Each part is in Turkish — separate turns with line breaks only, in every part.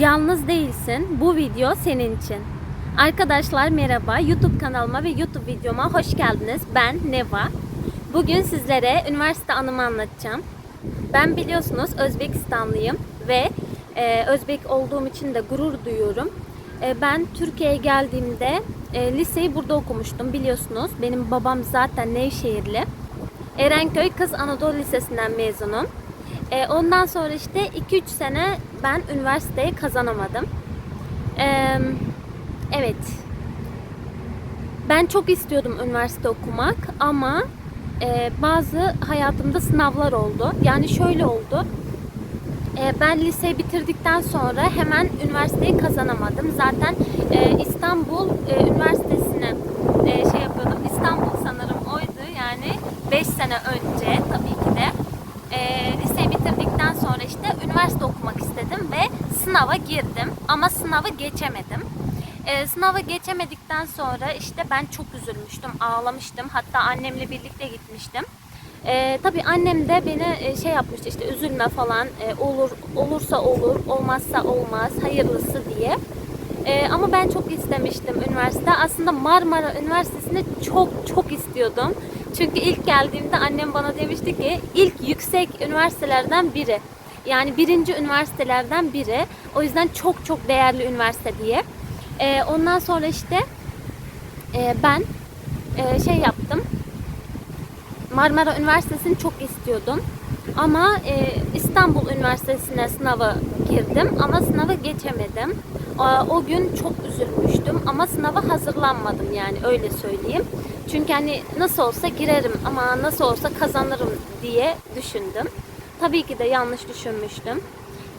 Yalnız değilsin. Bu video senin için. Arkadaşlar merhaba. YouTube kanalıma ve YouTube videoma hoş geldiniz. Ben Neva. Bugün sizlere üniversite anımı anlatacağım. Ben biliyorsunuz Özbekistanlıyım ve e, Özbek olduğum için de gurur duyuyorum. E, ben Türkiye'ye geldiğimde e, liseyi burada okumuştum biliyorsunuz. Benim babam zaten Nevşehirli. Erenköy Kız Anadolu Lisesi'nden mezunum. E, ondan sonra işte 2-3 sene ben üniversiteyi kazanamadım. E, evet. Ben çok istiyordum üniversite okumak ama e, bazı hayatımda sınavlar oldu. Yani şöyle oldu. E, ben liseyi bitirdikten sonra hemen üniversiteyi kazanamadım. Zaten e, İstanbul e, Üniversitesi'ne e, şey yapıyordum. İstanbul sanırım oydu yani 5 sene önce tabii ki de. E, liseyi bitirdikten sonra işte üniversite okumak istedim ve sınava girdim. Ama sınavı geçemedim. E, sınavı geçemedikten sonra işte ben çok üzülmüştüm, ağlamıştım. Hatta annemle birlikte gitmiştim. E, tabii annem de beni e, şey yapmıştı işte üzülme falan e, olur olursa olur olmazsa olmaz hayırlısı diye. E, ama ben çok istemiştim üniversite. Aslında Marmara Üniversitesi'ni çok çok istiyordum. Çünkü ilk geldiğimde annem bana demişti ki ilk yüksek üniversitelerden biri. Yani birinci üniversitelerden biri. O yüzden çok çok değerli üniversite diye. E, ondan sonra işte e, ben e, şey yaptım. Marmara Üniversitesi'ni çok istiyordum. Ama e, İstanbul Üniversitesi'ne sınava girdim ama sınavı geçemedim. O, o gün çok üzülmüştüm ama sınava hazırlanmadım yani öyle söyleyeyim. Çünkü hani nasıl olsa girerim ama nasıl olsa kazanırım diye düşündüm. Tabii ki de yanlış düşünmüştüm.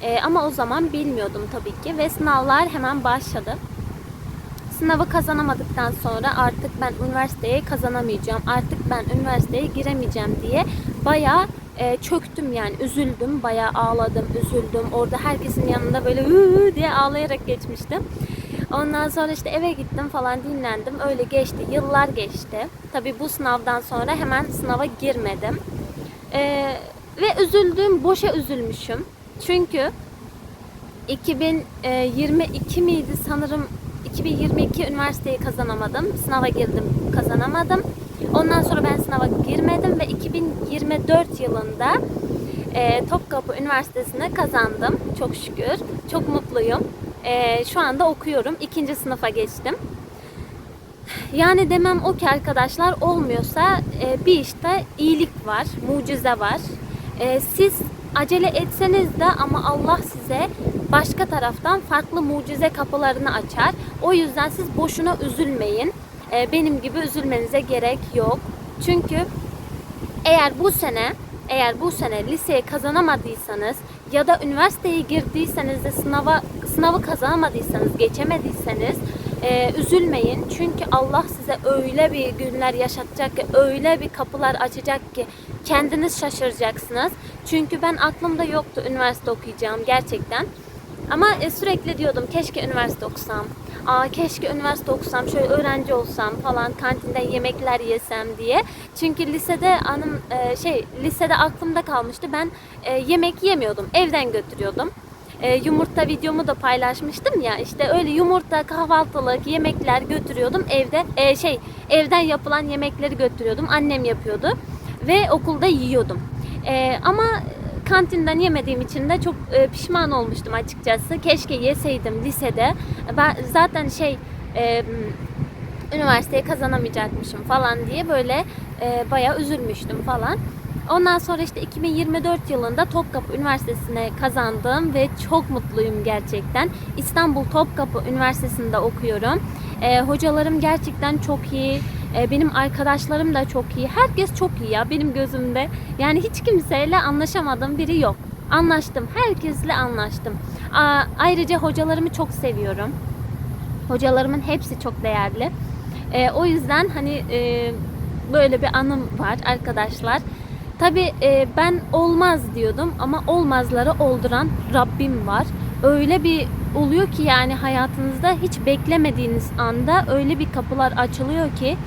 E, ama o zaman bilmiyordum tabii ki ve sınavlar hemen başladı sınavı kazanamadıktan sonra artık ben üniversiteye kazanamayacağım. Artık ben üniversiteye giremeyeceğim diye bayağı e, çöktüm yani üzüldüm. Bayağı ağladım, üzüldüm. Orada herkesin yanında böyle hı diye ağlayarak geçmiştim. Ondan sonra işte eve gittim falan dinlendim. Öyle geçti. Yıllar geçti. Tabii bu sınavdan sonra hemen sınava girmedim. E, ve üzüldüğüm, boşa üzülmüşüm. Çünkü 2022 miydi sanırım 2022 üniversiteyi kazanamadım. Sınava girdim, kazanamadım. Ondan sonra ben sınava girmedim ve 2024 yılında e, Topkapı Üniversitesi'ne kazandım. Çok şükür. Çok mutluyum. E, şu anda okuyorum. İkinci sınıfa geçtim. Yani demem o ki arkadaşlar olmuyorsa e, bir işte iyilik var, mucize var. E, siz acele etseniz de ama Allah size başka taraftan farklı mucize kapılarını açar. O yüzden siz boşuna üzülmeyin. Ee, benim gibi üzülmenize gerek yok. Çünkü eğer bu sene eğer bu sene liseye kazanamadıysanız ya da üniversiteye girdiyseniz de sınava sınavı kazanamadıysanız, geçemediyseniz e, üzülmeyin. Çünkü Allah size öyle bir günler yaşatacak ki, öyle bir kapılar açacak ki kendiniz şaşıracaksınız. Çünkü ben aklımda yoktu üniversite okuyacağım gerçekten. Ama e, sürekli diyordum keşke üniversite okusam. Aa keşke üniversite okusam, şöyle öğrenci olsam falan, kantinden yemekler yesem diye. Çünkü lisede anım e, şey lisede aklımda kalmıştı. Ben e, yemek yemiyordum. Evden götürüyordum. E, yumurta videomu da paylaşmıştım ya. işte öyle yumurta, kahvaltılık yemekler götürüyordum evde. E, şey evden yapılan yemekleri götürüyordum. Annem yapıyordu ve okulda yiyordum. E, ama kantinden yemediğim için de çok e, pişman olmuştum açıkçası. Keşke yeseydim lisede. Ben zaten şey e, üniversiteyi kazanamayacakmışım falan diye böyle e, bayağı üzülmüştüm falan. Ondan sonra işte 2024 yılında Topkapı Üniversitesi'ne kazandım ve çok mutluyum gerçekten. İstanbul Topkapı Üniversitesi'nde okuyorum. E, hocalarım gerçekten çok iyi. E, benim arkadaşlarım da çok iyi. Herkes çok iyi ya benim gözümde. Yani hiç kimseyle anlaşamadığım biri yok. Anlaştım. Herkesle anlaştım. A, ayrıca hocalarımı çok seviyorum. Hocalarımın hepsi çok değerli. E, o yüzden hani e, böyle bir anım var arkadaşlar. Tabi e, ben olmaz diyordum ama olmazları olduran Rabbim var. Öyle bir oluyor ki yani hayatınızda hiç beklemediğiniz anda öyle bir kapılar açılıyor ki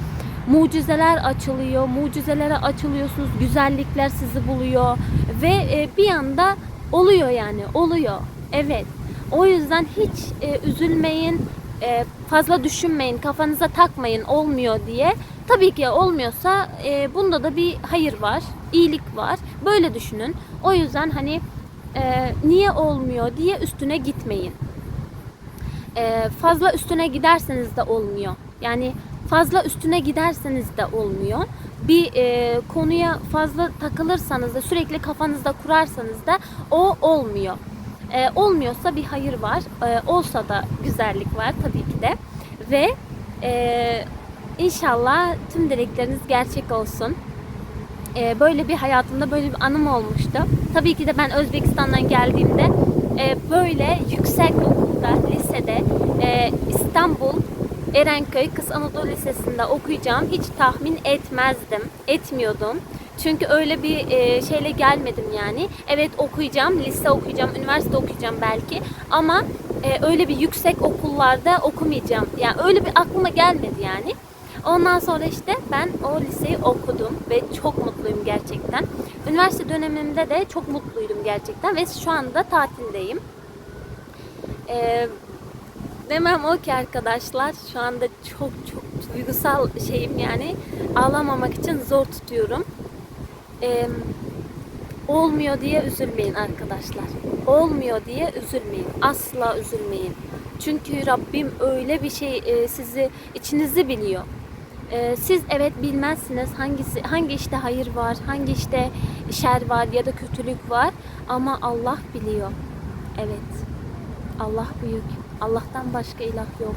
mucizeler açılıyor, mucizelere açılıyorsunuz, güzellikler sizi buluyor ve e, bir anda oluyor yani, oluyor. Evet. O yüzden hiç e, üzülmeyin, e, fazla düşünmeyin, kafanıza takmayın olmuyor diye. Tabii ki olmuyorsa e, bunda da bir hayır var, iyilik var. Böyle düşünün. O yüzden hani e, niye olmuyor diye üstüne gitmeyin. E, fazla üstüne giderseniz de olmuyor. Yani fazla üstüne giderseniz de olmuyor. Bir e, konuya fazla takılırsanız da sürekli kafanızda kurarsanız da o olmuyor. E, olmuyorsa bir hayır var. E, olsa da güzellik var tabii ki de. Ve e, inşallah tüm dilekleriniz gerçek olsun. E, böyle bir hayatımda böyle bir anım olmuştu. Tabii ki de ben Özbekistan'dan geldiğimde e, böyle yüksek okulda, lisede e, İstanbul Erenköy Kız Anadolu Lisesi'nde okuyacağım hiç tahmin etmezdim, etmiyordum. Çünkü öyle bir e, şeyle gelmedim yani. Evet okuyacağım, lise okuyacağım, üniversite okuyacağım belki ama e, öyle bir yüksek okullarda okumayacağım. Yani öyle bir aklıma gelmedi yani. Ondan sonra işte ben o liseyi okudum ve çok mutluyum gerçekten. Üniversite dönemimde de çok mutluydum gerçekten ve şu anda tatildeyim. Ee, demem o ki arkadaşlar şu anda çok çok duygusal şeyim yani ağlamamak için zor tutuyorum. Ee, olmuyor diye üzülmeyin arkadaşlar. Olmuyor diye üzülmeyin. Asla üzülmeyin. Çünkü Rabbim öyle bir şey e, sizi içinizi biliyor. E, siz evet bilmezsiniz hangisi hangi işte hayır var, hangi işte şer var ya da kötülük var ama Allah biliyor. Evet. Allah büyük. Allah'tan başka ilah yok.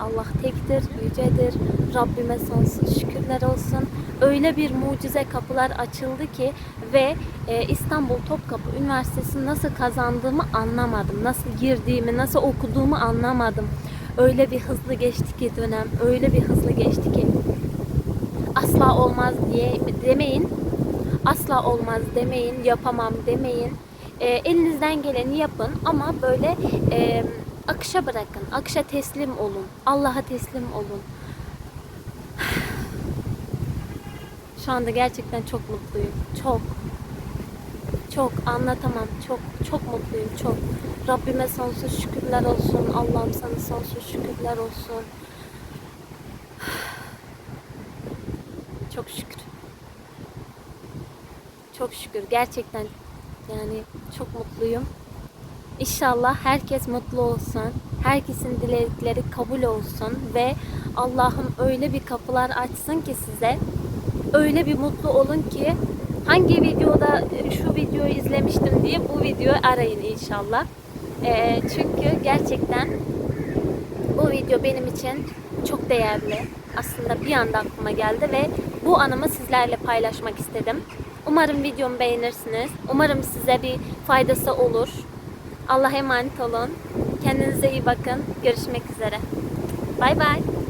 Allah tektir, yücedir. Rabbime sonsuz şükürler olsun. Öyle bir mucize kapılar açıldı ki ve e, İstanbul Topkapı Üniversitesi'ni nasıl kazandığımı anlamadım. Nasıl girdiğimi, nasıl okuduğumu anlamadım. Öyle bir hızlı geçti ki dönem, öyle bir hızlı geçti ki asla olmaz diye demeyin. Asla olmaz demeyin, yapamam demeyin. E, elinizden geleni yapın ama böyle e, akışa bırakın. Akışa teslim olun. Allah'a teslim olun. Şu anda gerçekten çok mutluyum. Çok. Çok anlatamam. Çok çok mutluyum. Çok. Rabbime sonsuz şükürler olsun. Allah'ım sana sonsuz şükürler olsun. Çok şükür. Çok şükür. Gerçekten yani çok mutluyum. İnşallah herkes mutlu olsun. Herkesin dilekleri kabul olsun ve Allah'ım öyle bir kapılar açsın ki size. Öyle bir mutlu olun ki hangi videoda şu videoyu izlemiştim diye bu videoyu arayın inşallah. Ee, çünkü gerçekten bu video benim için çok değerli. Aslında bir anda aklıma geldi ve bu anımı sizlerle paylaşmak istedim. Umarım videomu beğenirsiniz. Umarım size bir faydası olur. Allah'a emanet olun. Kendinize iyi bakın. Görüşmek üzere. Bay bay.